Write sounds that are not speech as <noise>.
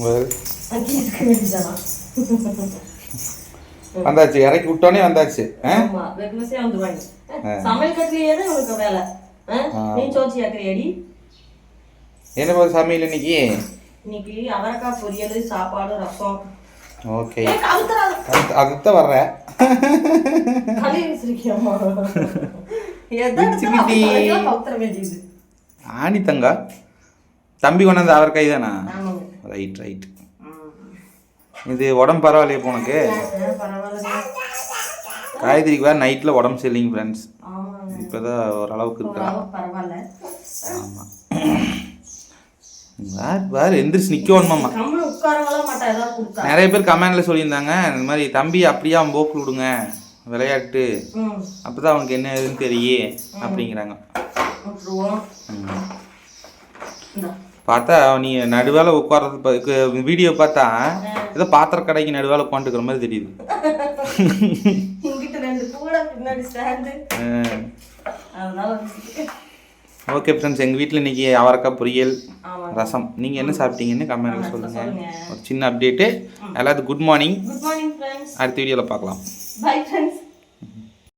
<laughs> வந்தாச்சு இறக்கி விட்டோன்னே வந்தாச்சு சமையல் கட்டிலேயே தான் உனக்கு வேலை? ஆ? நீ சோச்சி ஆக்குறியாடி? என்ன போகுது சமையல் இன்னைக்கு? இன்னைக்கு அவரைக்காய் பொரியல் சாப்பாடு ரசம். ஓகே. அதுதான் வர்றேன். ஆணி தங்கா? தம்பி கொண்டாந்து அவர் கை தானா. Right right. இது உடம்பு பரவாயில்லையே உனக்கு. காய்கறிக்கு வேறு நைட்டில் உடம்பு சரியில்லைங்க ஃப்ரெண்ட்ஸ். இப்போ தான் ஓரளவுக்கு பரவாயில்ல. ஆமாம் வேறு வேறு எந்திரிச்சு நிற்கணுமாம்மா. நிறைய பேர் கமெண்ட்ல சொல்லியிருந்தாங்க இந்த மாதிரி தம்பி அப்படியே அவன் போக்கு விடுங்க விளையாட்டு ம், அப்பதான் அவனுக்கு என்ன ஏதுன்னு தெரியே அப்படிங்கிறாங்க. பார்த்தா நீ நடுவேல உட்கார்றது வீடியோ பார்த்தா ஏதோ பாத்திர கடைக்கு நடுவேல உட்காந்துக்கிற மாதிரி தெரியுது. ஓகே ஃப்ரெண்ட்ஸ் எங்கள் வீட்டில் இன்னைக்கு அவரைக்காய் பொரியல் ரசம். நீங்கள் என்ன சாப்பிட்டீங்கன்னு கமெண்ட்ல சொல்லுங்கள் சொல்லுங்க. ஒரு சின்ன அப்டேட்டு எல்லாத்துக்கும் good morning good morning friends அடுத்த வீடியோவில் பார்க்கலாம்.